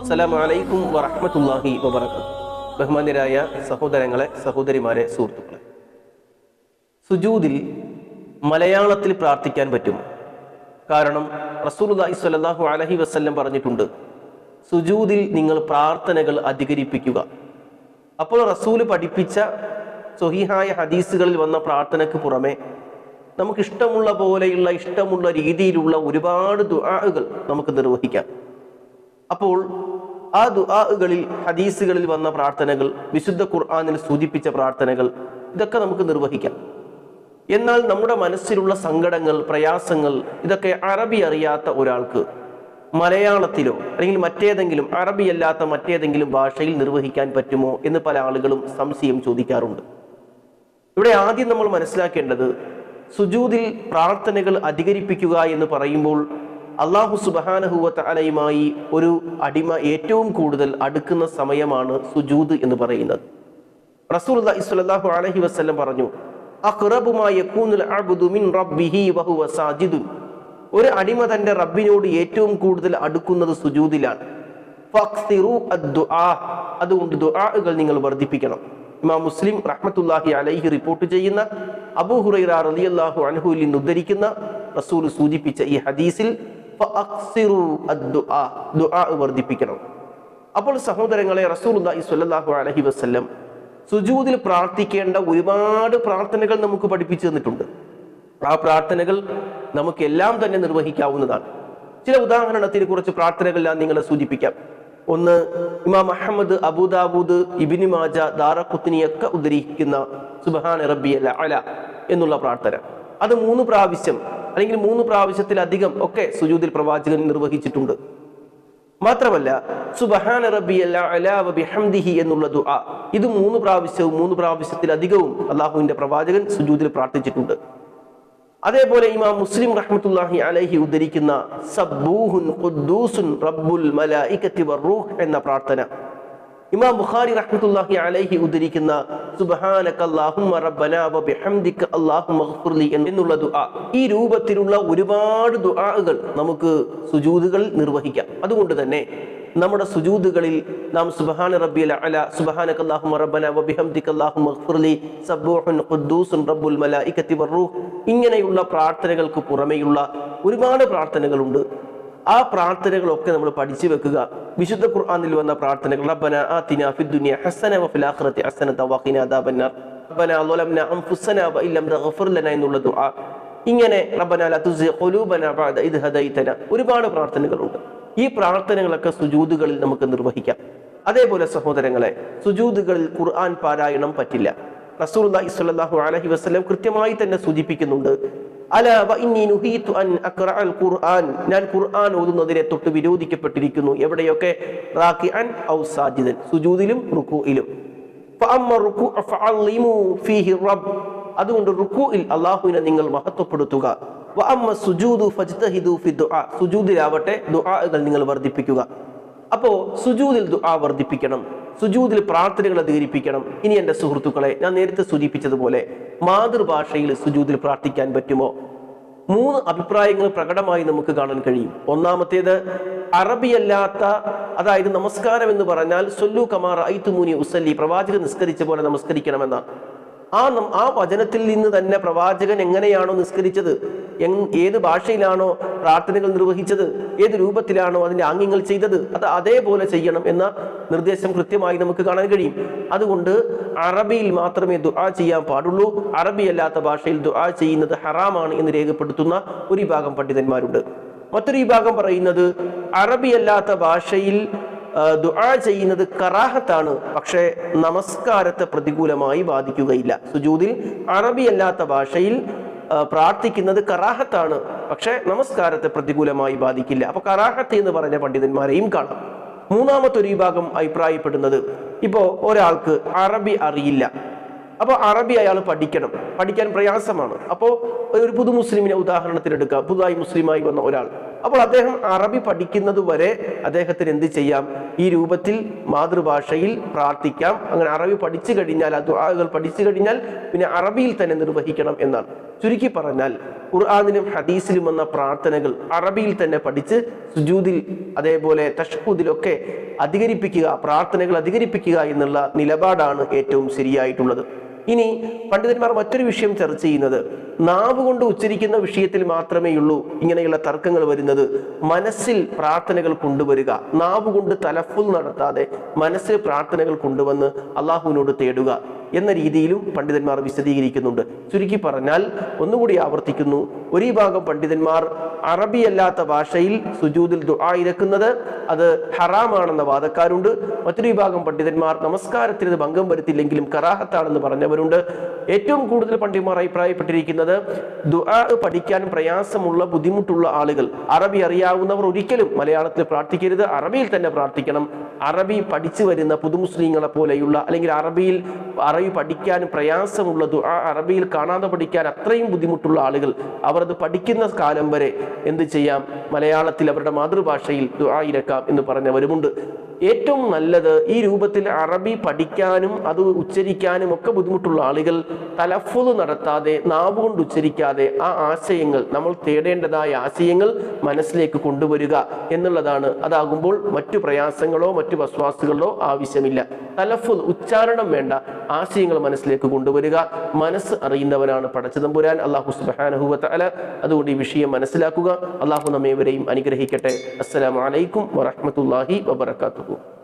അസ്സലാമു അലൈക്കും വറഹ്മത്തുള്ളാഹി വബറകാതുഹു. ബഹുമാന്യരായ സഹോദരങ്ങളെ സഹോദരിമാരെ സുഹൃത്തുക്കളെ. സുജൂദിൽ മലയാളത്തിൽ പ്രാർത്ഥിക്കാൻ പറ്റും കാരണം റസൂലുള്ളാഹി സ്വല്ലല്ലാഹു അലഹി വസ്ല്ലം പറഞ്ഞിട്ടുണ്ട് സുജൂദിൽ നിങ്ങൾ പ്രാർത്ഥനകൾ അധികരിപ്പിക്കുക. അപ്പോൾ റസൂൽ പഠിപ്പിച്ച സ്വഹീഹായ ഹദീസുകളിൽ വന്ന പ്രാർത്ഥനയ്ക്ക് പുറമെ നമുക്ക് ഇഷ്ടമുള്ള പോലെയുള്ള ഇഷ്ടമുള്ള രീതിയിലുള്ള ഒരുപാട് ദുആകൾ നമുക്ക് നിർവഹിക്കാം. അപ്പോൾ ആ ദുആകളിൽ ഹദീസുകളിൽ വന്ന പ്രാർത്ഥനകൾ വിശുദ്ധ ഖുർആനിൽ സൂചിപ്പിച്ച പ്രാർത്ഥനകൾ ഇതൊക്കെ നമുക്ക് നിർവഹിക്കാം. എന്നാൽ നമ്മുടെ മനസ്സിലുള്ള സങ്കടങ്ങൾ പ്രയാസങ്ങൾ ഇതൊക്കെ അറബി അറിയാത്ത ഒരാൾക്ക് മലയാളത്തിലോ അല്ലെങ്കിൽ മറ്റേതെങ്കിലും അറബി അല്ലാത്ത മറ്റേതെങ്കിലും ഭാഷയിൽ നിർവഹിക്കാൻ പറ്റുമോ എന്ന് പല ആളുകളും സംശയം ചോദിക്കാറുണ്ട്. ഇവിടെ ആദ്യം നമ്മൾ മനസ്സിലാക്കേണ്ടത് സുജൂദിൽ പ്രാർത്ഥനകൾ അധികരിപ്പിക്കുക എന്ന് പറയുമ്പോൾ അള്ളാഹു സുബഹാനഹുവത്ത് അലയുമായി ഒരു അടിമ ഏറ്റവും കൂടുതൽ അടുക്കുന്ന സമയമാണ് സുജൂദ് എന്ന് പറയുന്നത്. റസൂൽ സ്വല്ലല്ലാഹു അലഹി വസ്ലം പറഞ്ഞു ഒരു അടിമ തന്റെ റബ്ബിനോട് ഏറ്റവും കൂടുതൽ അടുക്കുന്നത് സുജൂദിലാണ്. അതുകൊണ്ട് ദുആകൾ നിങ്ങൾ വർദ്ധിപ്പിക്കണം. ഇമാം മുസ്ലിം റഹ്മത്തുല്ലാഹി അലൈഹി റിപ്പോർട്ട് ചെയ്യുന്ന അബൂഹുറൈറ റളിയല്ലാഹു അൻഹുവിൽ നിന്ന് ഉദ്ധരിക്കുന്ന റസൂൽ സൂചിപ്പിച്ച ഈ ഹദീസിൽ വർദ്ധിപ്പിക്കണം. അപ്പോൾ സഹോദരങ്ങളെ സ്വല്ലല്ലാഹു അലൈഹി വസല്ലം സുജൂദിൽ പ്രാർത്ഥിക്കേണ്ട ഒരുപാട് പ്രാർത്ഥനകൾ നമുക്ക് പഠിപ്പിച്ചു തന്നിട്ടുണ്ട്. ആ പ്രാർത്ഥനകൾ നമുക്ക് എല്ലാം തന്നെ നിർവഹിക്കാവുന്നതാണ്. ചില ഉദാഹരണത്തിന് കുറച്ച് പ്രാർത്ഥനകൾ ഞാൻ നിങ്ങളെ സൂചിപ്പിക്കാം. ഒന്ന് ഇമാം അഹമ്മദ് അബൂദാബൂദ് ഇബിനി മാജ ദാറഖുത്തിനിയൊക്കെ ഉദ്ധരിക്കുന്ന സുബഹാൻ റബ്ബി അല എന്നുള്ള പ്രാർത്ഥന. അത് മൂന്ന് പ്രാവശ്യം അല്ലെങ്കിൽ മൂന്ന് പ്രാവശ്യത്തിലധികം ഒക്കെ സുജൂദിൽ പ്രവാചകൻ നിർവഹിച്ചിട്ടുണ്ട്. മാത്രമല്ല സുബഹാന റബ്ബി ബിഹംദിഹി എന്നുള്ള ദുആ ഇത് മൂന്ന് പ്രാവശ്യവും മൂന്ന് പ്രാവശ്യത്തിലധികവും അള്ളാഹുവിന്റെ പ്രവാചകൻ സുജൂദിൽ പ്രാർത്ഥിച്ചിട്ടുണ്ട്. അതേപോലെ ഇമാം മുസ്ലിം റഹ്മത്തുല്ലാഹി അലൈഹി ഉദ്ധരിക്കുന്ന സബ്ബൂഹുൻ റബ്ബുൽ മലായികത്തി വറൂഹ് എന്ന പ്രാർത്ഥന. ഇമാം ബുഖാരി റഹ്മത്തുല്ലാഹി അലൈഹി ഉദ്ധരിക്കുന്ന എന്നുള്ള ദുആ. ഈ രൂപത്തിലുള്ള ഒരുപാട് ദുആകൾ നമുക്ക് സുജൂതുകളിൽ നിർവഹിക്കാം. അതുകൊണ്ട് തന്നെ നമ്മുടെ സുജൂദുകളിൽ നാം സുബ്ഹാന റബ്ബിയൽ അല സുബ്ഹാനക അല്ലാഹുമ്മ റബ്ബനാ വ ബിഹംദിക അല്ലാഹുമ്മ ഗ്ഫിർലി സബ്ബൂഹുൻ ഖുദ്ദൂസുൻ റബ്ബുൽ മലായികത്തി വറൂഹ് ഇങ്ങനെയുള്ള പ്രാർത്ഥനകൾക്ക് പുറമെയുള്ള ഒരുപാട് പ്രാർത്ഥനകളുണ്ട്. ആ പ്രാർത്ഥനകളൊക്കെ നമ്മൾ പഠിച്ചു വെക്കുക. വിശുദ്ധ ഖുർആാനിൽ വന്ന പ്രാർത്ഥനകൾ റബ്ബന ആതിന ഫിദ് ദുനിയ ഹസന വഫിൽ ആഖിറതി ഹസനത വഖിന അദാബന്നാർ റബ്ബന ളലംന അൻഫുസന വഇല്ലം തഗ്ഫിർ ലന എന്നുള്ള ദുആ. ഇങ്ങനെ റബ്ബന ലാ തുസി ഖുലൂബന ബഅദ ഇദ് ഹദൈതന. ഒരുപാട് പ്രാർത്ഥനകളുണ്ട്. ഈ പ്രാർത്ഥനകളൊക്കെ സുജൂദുകളിൽ നമുക്ക് നിർവഹിക്കാം. അതേപോലെ സഹോദരങ്ങളെ സുജൂദുകളിൽ ഖുർആൻ പാരായണം പറ്റില്ല. സ്വല്ലല്ലാഹു അലൈഹി വസല്ലം കൃത്യമായി തന്നെ സൂചിപ്പിക്കുന്നുണ്ട് ഖുർആൻ. ഞാൻ ഖുർആൻ ഓതുന്നതിനെ തൊട്ട് വിരോധിക്കപ്പെട്ടിരിക്കുന്നു. എവിടെയൊക്കെ? ഔ സുജൂദിലും റുക്കുയിലും അതുകൊണ്ട് റുകൂഇൽ അള്ളാഹുവിനെ നിങ്ങൾ മഹത്വപ്പെടുത്തുക. സുജൂദിലാവട്ടെ ദുആകൾ നിങ്ങൾ വർദ്ധിപ്പിക്കുക. അപ്പോ സുജൂദിൽ ദുആ വർദ്ധിപ്പിക്കണം. സുജൂദിൽ പ്രാർത്ഥനകൾ അധികരിപ്പിക്കണം. ഇനി എന്റെ സുഹൃത്തുക്കളെ ഞാൻ നേരത്തെ സൂചിപ്പിച്ചതുപോലെ മാതൃഭാഷയിൽ സുജൂതിൽ പ്രാർത്ഥിക്കാൻ പറ്റുമോ? മൂന്ന് അഭിപ്രായങ്ങൾ പ്രകടമായി നമുക്ക് കാണാൻ കഴിയും. ഒന്നാമത്തേത് അറബിയല്ലാത്ത അതായത് നമസ്കാരം എന്ന് പറഞ്ഞാൽ സൊല്ലു കമാർ ഐത്തുമൂനി ഉസല്ലി പ്രവാചകൻ നിസ്കരിച്ച പോലെ നമസ്കരിക്കണമെന്ന ആ ആ വചനത്തിൽ നിന്ന് തന്നെ പ്രവാചകൻ എങ്ങനെയാണോ നിസ്കരിച്ചത്? ഏത് ഭാഷയിലാണോ പ്രാർത്ഥനകൾ നിർവഹിച്ചത് ഏത് രൂപത്തിലാണോ അതിന്റെ ആംഗ്യങ്ങൾ ചെയ്തത് അത് അതേപോലെ ചെയ്യണം എന്ന നിർദ്ദേശം കൃത്യമായി നമുക്ക് കാണാൻ കഴിയും. അതുകൊണ്ട് അറബിയിൽ മാത്രമേ ദുആ ചെയ്യാൻ പാടുള്ളൂ. അറബി അല്ലാത്ത ഭാഷയിൽ ദുആ ചെയ്യുന്നത് ഹറാമാണ് എന്ന് രേഖപ്പെടുത്തുന്ന ഒരു വിഭാഗം പണ്ഡിതന്മാരുണ്ട്. മറ്റൊരു വിഭാഗം പറയുന്നത് അറബി അല്ലാത്ത ഭാഷയിൽ ദുആ ചെയ്യുന്നത് കറാഹത്താണ് പക്ഷേ നമസ്കാരത്തെ പ്രതികൂലമായി ബാധിക്കുകയില്ല. സുജൂദിൽ അറബി അല്ലാത്ത ഭാഷയിൽ പ്രാർത്ഥിക്കുന്നത് കറാഹത്താണ്. പക്ഷേ നമസ്കാരത്തെ പ്രതികൂലമായി ബാധിക്കില്ല. അപ്പൊ കറാഹത്ത് എന്ന് പറഞ്ഞ പണ്ഡിതന്മാരെയും കാണാം. മൂന്നാമത്തെ ഒരു വിഭാഗം അഭിപ്രായപ്പെടുന്നത് ഇപ്പോ ഒരാൾക്ക് അറബി അറിയില്ല. അപ്പോൾ അറബി അയാൾ പഠിക്കണം. പഠിക്കാൻ പ്രയാസമാണ്. അപ്പോൾ ഒരു പുതു മുസ്ലിമിനെ ഉദാഹരണത്തിനെടുക്കാം പുതുതായി മുസ്ലിമായി വന്ന ഒരാൾ. അപ്പോൾ അദ്ദേഹം അറബി പഠിക്കുന്നത് വരെ അദ്ദേഹത്തിന് എന്ത് ചെയ്യാം? ഈ രൂപത്തിൽ മാതൃഭാഷയിൽ പ്രാർത്ഥിക്കാം. അങ്ങനെ അറബി പഠിച്ചു കഴിഞ്ഞാൽ ആ ദുആകൾ പഠിച്ചു കഴിഞ്ഞാൽ പിന്നെ അറബിയിൽ തന്നെ നിർവഹിക്കണം എന്നാണ്. ചുരുക്കി പറഞ്ഞാൽ ഖുർആാനിലും ഹദീസിലും വന്ന പ്രാർത്ഥനകൾ അറബിയിൽ തന്നെ പഠിച്ച് സുജൂദിൽ അതേപോലെ തഷ്ഹൂദിലൊക്കെ അധികരിപ്പിക്കുക പ്രാർത്ഥനകൾ അധികരിപ്പിക്കുക എന്നുള്ള നിലപാടാണ് ഏറ്റവും ശരിയായിട്ടുള്ളത്. ഇനി പണ്ഡിതന്മാർ മറ്റൊരു വിഷയം ചർച്ച ചെയ്യുന്നത്. നാവ് കൊണ്ട് ഉച്ചരിക്കുന്ന വിഷയത്തിൽ മാത്രമേ ഉള്ളൂ ഇങ്ങനെയുള്ള തർക്കങ്ങൾ വരുന്നത്. മനസ്സിൽ പ്രാർത്ഥനകൾ കൊണ്ടുവരിക. നാവ് കൊണ്ട് തലഫുൽ നടത്താതെ മനസ്സിൽ പ്രാർത്ഥനകൾ കൊണ്ടുവന്ന് അള്ളാഹുവിനോട് തേടുക എന്ന രീതിയിലും പണ്ഡിതന്മാർ വിശദീകരിക്കുന്നുണ്ട്. ചുരുക്കി പറഞ്ഞാൽ ഒന്നുകൂടി ആവർത്തിക്കുന്നു. ഒരു ഭാഗം പണ്ഡിതന്മാർ അറബി അല്ലാത്ത ഭാഷയിൽ സുജൂദിൽ ദുആ ഇരക്കുന്നത് അത് ഹറാമാണെന്ന വാദക്കാരുണ്ട്. മറ്റൊരു വിഭാഗം പണ്ഡിതന്മാർ നമസ്കാരത്തിന് ഇത് ഭംഗം വരുത്തില്ലെങ്കിലും കറാഹത്താണെന്ന് പറഞ്ഞവരുണ്ട്. ഏറ്റവും കൂടുതൽ പണ്ഡിതന്മാർ അഭിപ്രായപ്പെട്ടിരിക്കുന്നത് ദുആ പഠിക്കാൻ പ്രയാസമുള്ള ബുദ്ധിമുട്ടുള്ള ആളുകൾ. അറബി അറിയാവുന്നവർ ഒരിക്കലും മലയാളത്തിൽ പ്രാർത്ഥിക്കരുത്. അറബിയിൽ തന്നെ പ്രാർത്ഥിക്കണം. അറബി പഠിച്ചു വരുന്ന പുതുമുസ്ലിങ്ങളെ പോലെയുള്ള അല്ലെങ്കിൽ അറബിയിൽ അറബി പഠിക്കാൻ പ്രയാസമുള്ള ദുആ അറബിയിൽ കാണാതെ പഠിക്കാൻ അത്രയും ബുദ്ധിമുട്ടുള്ള ആളുകൾ അവർ അത് പഠിക്കുന്ന കാലം വരെ എന്ത് ചെയ്യാം? മലയാളത്തിൽ അവരുടെ മാതൃഭാഷയിൽ ദുആ ഇരക്കാം എന്ന് പറഞ്ഞവരുമുണ്ട്. ഏറ്റവും നല്ലത് ഈ രൂപത്തിൽ അറബി പഠിക്കാനും അത് ഉച്ചരിക്കാനും ഒക്കെ ബുദ്ധിമുട്ടുള്ള ആളുകൾ തലഫുത് നടത്താതെ നാവ് കൊണ്ട് ഉച്ചരിക്കാതെ ആ ആശയങ്ങൾ നമ്മൾ തേടേണ്ടതായ ആശയങ്ങൾ മനസ്സിലേക്ക് കൊണ്ടുവരിക എന്നുള്ളതാണ്. അതാകുമ്പോൾ മറ്റു പ്രയാസങ്ങളോ മറ്റു വസ്വാസുകളോ ആവശ്യമില്ല. തലഫുൽ ഉച്ചാരണം വേണ്ട ആശയങ്ങൾ മനസ്സിലേക്ക് കൊണ്ടുവരിക. മനസ്സ് അറിയുന്നവനാണ് പടച്ചതമ്പുരാൻ. അള്ളാഹു സുബാനഹുവ തല അതുകൊണ്ട് ഈ വിഷയം മനസ്സിലാക്കുക. അള്ളാഹു നമ്മേവരെയും അനുഗ്രഹിക്കട്ടെ. അസ്സലാമലൈക്കും വറഹമത്തല്ലാഹി വബർക്കാത്തു